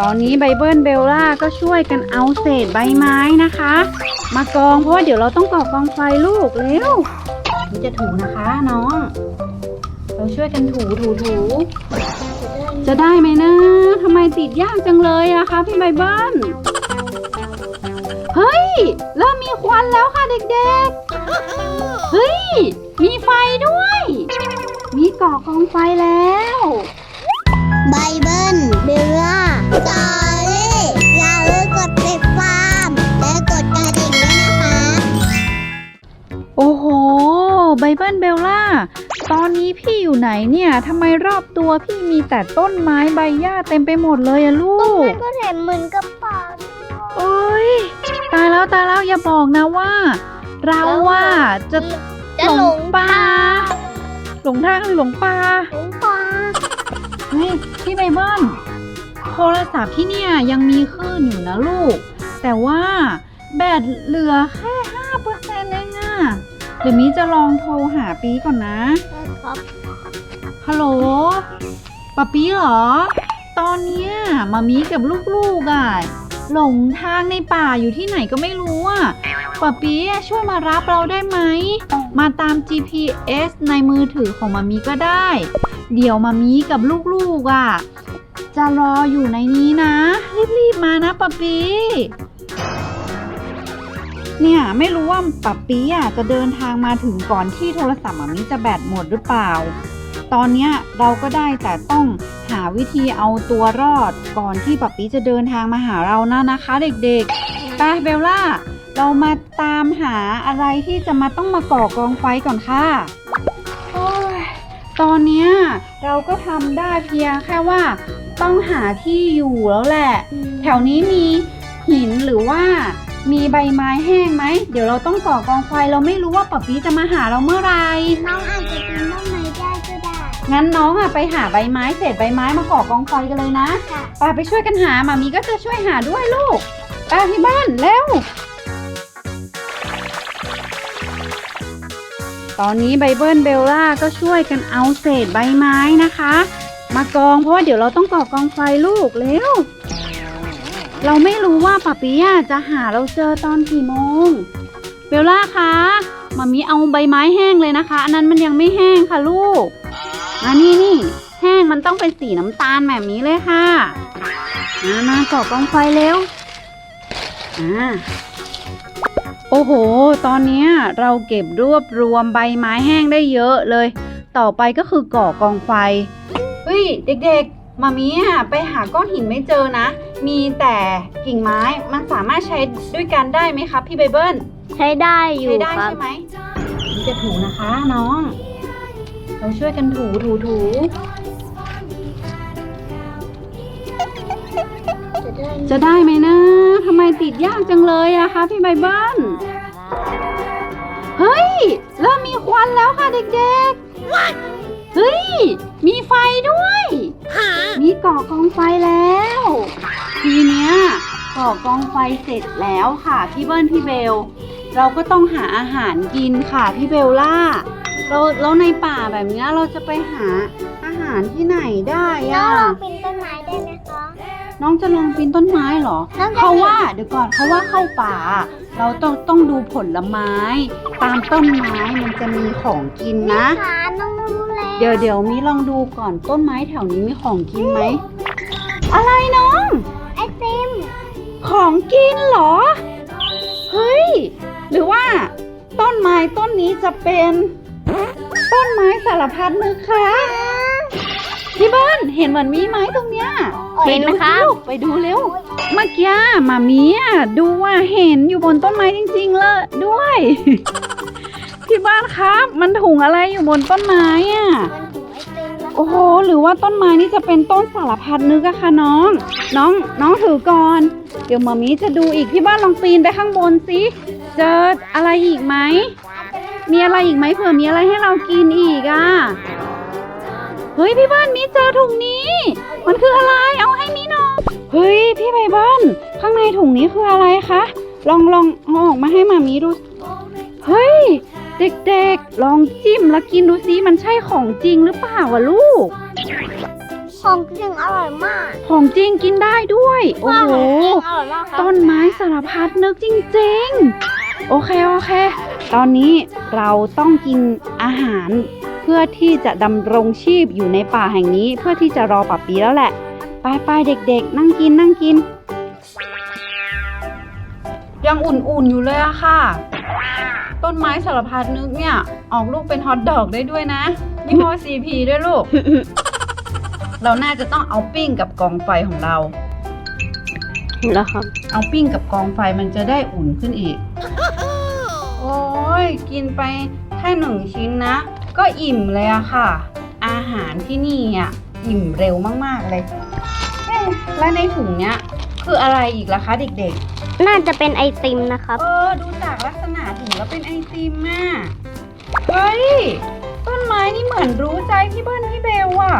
ตอนนี้ไบเบิลเบลล่าก็ช่วยกันเอาเศษใบไม้นะคะ มากองเพราะว่าเดี๋ยวเราต้องก่อกองไฟลูกเร็วนี่จะถูนะคะน้อง เราช่วยกันถูถูถูจะได้ไหมนะทำไมติดยากจังเลยอะคะพี่ไบเบิลเฮ้ย เริ่มมีควันแล้วค่ะเด็กๆ เฮ้ย มีไฟด้วย มีก่อกองไฟแล้ว ไบเบิลเบลล่า ตอรี่อย่าลืมกดติดตามและกดกระดิ่งด้วยนะคะ โอ้โห ไบเบิลเบลล่า ตอนนี้พี่อยู่ไหนเนี่ยทำไมรอบตัวพี่มีแต่ต้นไม้ใบหญ้าเต็มไปหมดเลยอะลูก ก็เห็นเหมือนกระเป๋าโอ้ยตายแล้วตายแล้วอย่าบอกนะว่า เราว่าจะจะหลงป่าหลงทางหรือหลงป่า หลงป่าเฮ้ยพี่ไบเบิล โทรศัพท์ที่เนี่ยยังมีคลื่นอยู่นะลูก แต่ว่าแบตเหลือแค่ห้าเปอร์เซ็นต์เองอะเดี๋ยวมีจะลองโทรหาปีก่อนนะ ครับฮัลโหลปะปีเหรอ ตอนเนี้ยมามีกับลูกๆอะหลงทางในป่าอยู่ที่ไหนก็ไม่รู้อะปะปีช่วยมารับเราได้ไหม มาตาม GPS ในมือถือของมามีก็ได้ เดี๋ยวมามีกับลูกๆอะ จะรออยู่ในนี้นะ รีบๆมานะปะปีเนี่ยไม่รู้ว่าปะปีอะจะเดินทางมาถึงก่อนที่โทรศัพท์มามีจะแบตหมดหรือเปล่า ตอนเนี้ยเราก็ได้แต่ต้องหาวิธีเอาตัวรอดก่อนที่ปะปีจะเดินทางมาหาเรานะนะคะ เด็กๆไปเบลล่า เรามาตามหาอะไรที่จะมาต้องมาก่อกองไฟก่อนค่ะ ตอนเนี้ยเราก็ทำได้เพียงแค่ว่าต้องหาที่อยู่แล้วแหละ แถวนี้มีหินหรือว่ามีใบไม้แห้งไหม เดี๋ยวเราต้องก่อกองไฟเราไม่รู้ว่าปะปีจะมาหาเราเมื่อไหร่น้องอาจจะเป็นต้นไม้ได้ก็ได้ งั้นน้องอะไปหาใบไม้เศษใบไม้มาก่อกองไฟกันเลยนะค่ะไปไปช่วยกันหามามีก็จะช่วยหาด้วยลูกไปที่บ้านเร็ว ตอนนี้ไบเบิลเบลล่าก็ช่วยกันเอาเศษใบไม้นะคะ มากองเพราะว่าเดี๋ยวเราต้องก่อกองไฟลูกเร็ว เราไม่รู้ว่าปะปีอะจะหาเราเจอตอนกี่โมง เบลล่าคะมามีเอาใบไม้แห้งเลยนะคะ อันนั้นมันยังไม่แห้งค่ะลูกมานี่นี่แห้งมันต้องเป็นสีน้ำตาลแบบนี้เลยค่ะมามาก่อกองไฟเร็วอ่า โอ้โห ตอนเนี้ยเราเก็บรวบรวมใบไม้แห้งได้เยอะเลย ต่อไปก็คือก่อกองไฟ เฮ้ย เด็กๆมามีอะไปหาก้อนหินไม่เจอนะ มีแต่กิ่งไม้ มันสามารถใช้ด้วยกันได้ไหมครับพี่ไบเบิลใช้ได้อยู่ใช้ได้ครับ ใช่ไหมนี่จะถูนะคะน้อง เราช่วยกันถูถูถูจะได้จะได้ไหมนะ ทำไมติดยากจังเลยอะคะพี่ไบเบิลเฮ้ย เริ่มมีควันแล้วค่ะเด็กๆ เฮ้ย มีไฟด้วย มีก่อกองไฟแล้ว ทีเนี้ยก่อกองไฟเสร็จแล้วค่ะพี่เบิ้ลพี่เบล เราก็ต้องหาอาหารกินค่ะพี่เบลล่า เราแล้วในป่าแบบเนี้ยเราจะไปหาอาหารที่ไหนได้น้องอะลองปีน น้องจะลองปีนต้นไม้เหรอน้องจะ เขาว่าเดี๋ยวก่อนเขาว่าเข้าป่า เราต้องต้องดูผลไม้ ตามต้นไม้มันจะมีของกินนะขาน้องรู้แล้วเดี๋ยวเดี๋ยวมีลองดูก่อนต้นไม้แถวนี้มีของกินไหม อะไรน้อง ไอติมของกินเหรอ เฮ้ย หรือว่า ต้นไม้ต้นนี้จะเป็น ต้นไม้สารพัดนึกคะ พี่เบิ้ลเห็นเหมือนมีไหมตรงเนี้ยเห็นไหมคะปดูสิลูกไปดูเร็วเมื่อกี้มามีอะดูว่าเห็นอยู่บนต้นไม้จริง ๆ เลยด้วย พี่บ้านครับ มันถุงอะไรอยู่บนต้นไม้อะมันถุงไอติมแล้วโอ้โหหรือว่าต้นไม้นี่จะเป็นต้นสารพัดนึกอะคะน้อง น้องน้องถือก่อน เดี๋ยวมามีจะดูอีกพี่บ้านลองปีนไปข้างบนสิเจออะไรอีกไหมมีอะไรอีกไหมเผื่อมีอะไรให้เรากินอีกอะ เฮ้ยพี่บ้านมีเจอถุงนี้ มันคืออะไรเอาให้มีหน่อยเฮ้ยพี่ใบบ้านข้างในถุงนี้คืออะไรคะลองลองเอาออกมาให้มามีดู เฮ้ย เด็กๆ ลองจิ้มแล้วกินดูซิมันใช่ของจริงหรือเปล่าวะลูกใของจริงอร่อยมากของจริงกินได้ด้วย โอ้โหของจริงอร่อยมากครับต้นไม้สารพัดนึกจริงๆ โอเค โอเค ตอนนี้เราต้องกินอาหาร เพื่อที่จะดำรงชีพอยู่ในป่าแห่งนี้ เพื่อที่จะรอปับปีแล้วแหละ ไปไปๆเด็กๆ นั่งกินนั่งกิน ยังอุ่นๆอยู่เลยอะค่ะ ต้นไม้สารพัดนึกเนี่ย ออกลูกเป็นฮอทดอกได้ด้วยนะยี่ห้อ CP ด้วยลูก เราน่าจะต้องเอาปิ้งกับกองไฟของเรา แล้วครับ เอาปิ้งกับกองไฟมันจะได้อุ่นขึ้นอีก โอ้ยกินไปแค่หนึ่งชิ้นนะ ก็อิ่มเลยอะค่ะ อาหารที่นี่อะอิ่มเร็วมากๆเลยเอ๊ะแล้วในถุงเนี้ยคืออะไรอีกล่ะคะเด็กน่าจะเป็นไอติมนะครับๆเออ ดูจากลักษณะถุงแล้วเป็นไอติมอะเฮ้ย ต้นไม้นี่เหมือนรู้ใจพี่เบิ้ลพี่เบลอะ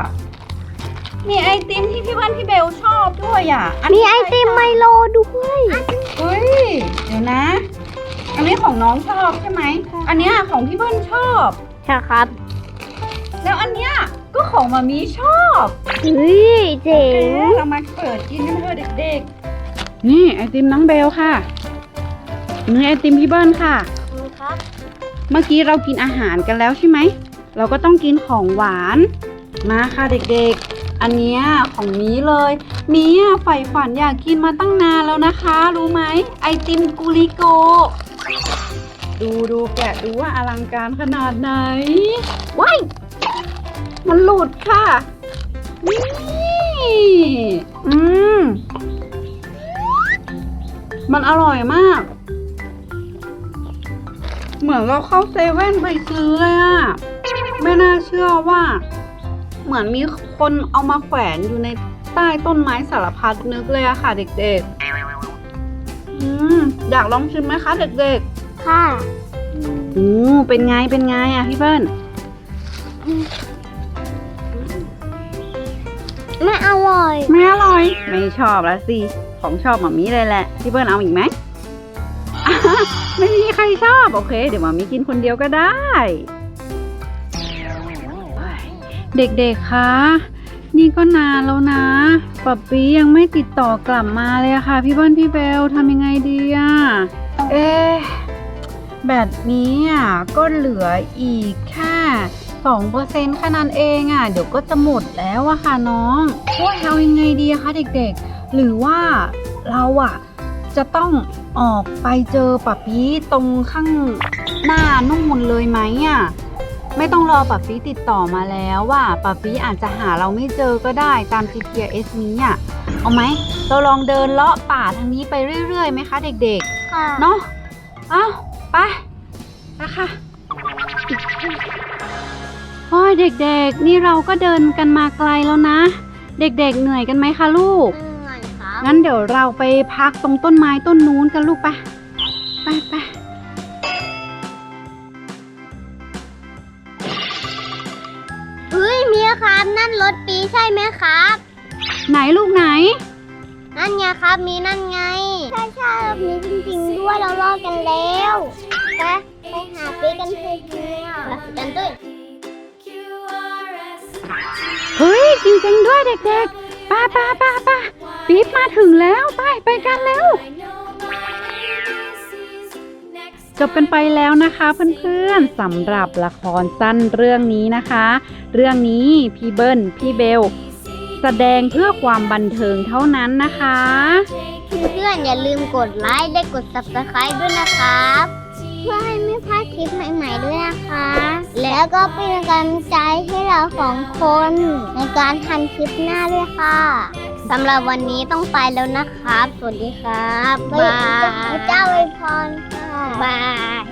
มีไอติมที่พี่เบิ้ลพี่เบลชอบด้วยอะนมีนี้ไอติมไมโลด้วย เฮ้ย เดี๋ยวนะ อันนี้ของน้องชอบใช่ไหม อันเนี้ยของพี่เบิ้ลชอบ ใช่ครับแล้วอันเนี้ยก็ของมามีชอบเฮ้ยเจ๋เอ๊ะงเรามาเปิดกินกันเถอะเด็กๆนี่ไอติมน้องเบลค่ะนี่ไอติมพี่เบิ้ลค่ะ ครับ เมื่อกี้เรากินอาหารกันแล้วใช่ไหม เราก็ต้องกินของหวาน มาค่ะเด็กๆ อันเนี้ยของมีเลยมีอะใฝ่ฝันอยากกินมาตั้งนานแล้วนะคะ รู้ไหมไอติมกุลิโก ดูดูแกะดูว่าอลังการขนาดไหน ว้าย มันหลุดค่ะ นี่อืม มันอร่อยมาก เหมือนเราเข้าเซเว่นไปซื้อเลยอะไม่น่าเชื่อว่า เหมือนมีคนเอามาแขวนอยู่ในใต้ต้นไม้สารพัดนึกเลยอะค่ะเด็กๆ อืม อยากลองชิมไหมคะเด็ก ค่ะๆอืมเป็นไง เป็นไงอะพี่เบิ้ลไม่อร่อย ไม่อร่อย ไม่ชอบแล้วสิ ของชอบหมามีเลยแหละ พี่เบิ้ลเอาอีกไหมอะไม่มีใครชอบ โอเค เดี๋ยวหมามีกินคนเดียวก็ได้ เด็กๆ คะ นี่ก็นานแล้วนะปับปียังไม่ติดต่อกลับมาเลยอะค่ะ พี่เบิ้ลพี่เบลทำยังไงดีอะเอ๊ะ แบบนี้อะก็เหลืออีกแค่สองเปอร์เซ็นต์แค่นั้นเองอะ เดี๋ยวก็จะหมดแล้วอะค่ะน้องโอ้ยเอายังไงดีอะคะเด็กๆ หรือว่าเราอะจะต้องออกไปเจอปับปีตรงข้างหน้านู่นเลยไหมอะไม่ต้องรอปับปีติดต่อมาแล้วว่าปับปีอาจจะหาเราไม่เจอก็ได้ตาม GPS นี้อะเอาไหมเราลองเดินเลาะป่าทางนี้ไปเรื่อยๆไหมคะ เด็กๆค่ะเนาะเอา ไปนะคะโอ้ยเด็กๆ นี่เราก็เดินกันมาไกลแล้วนะ เด็กๆเหนื่อยกันไหมคะลูก เหนื่อยครับงั้นเดี๋ยวเราไปพักตรงต้นไม้ต้นนู้นกันลูกไปไปไปเฮ้ยเมียครับนั่นรถปีใช่ไหมครับ ไหนลูกไหน นั่นไงครับมีนั่นไง ใช่ใช่รถนี้จริงๆด้ วยเรารอดกันแล้วไปไปหาปีกันเถอะเฮียกันด้วยเฮ้ยจริงๆด้วยเด็กๆป้าป้าป้าป้าปี๊บมาถึงแล้วไปไปกันแล้วจบกันไปแล้วนะคะเพื่อนๆสำหรับละครสั้นเรื่องนี้นะคะ เรื่องนี้พี่เบิ้ลพี่เบล แสดงเพื่อความบันเทิงเท่านั้นนะคะ เพื่อนๆอย่าลืมกดไลค์และกด subscribe ด้วยนะครับ เพื่อให้ไม่พลาดคลิปใหม่ ๆ ด้วยนะคะ แล้วก็เป็นกำลังใจให้เราสองคนในการทำคลิปหน้าด้วยค่ะสำหรับวันนี้ต้องไปแล้วนะครับ สวัสดีครับบายพระเจ้าอวยพรค่ะบาย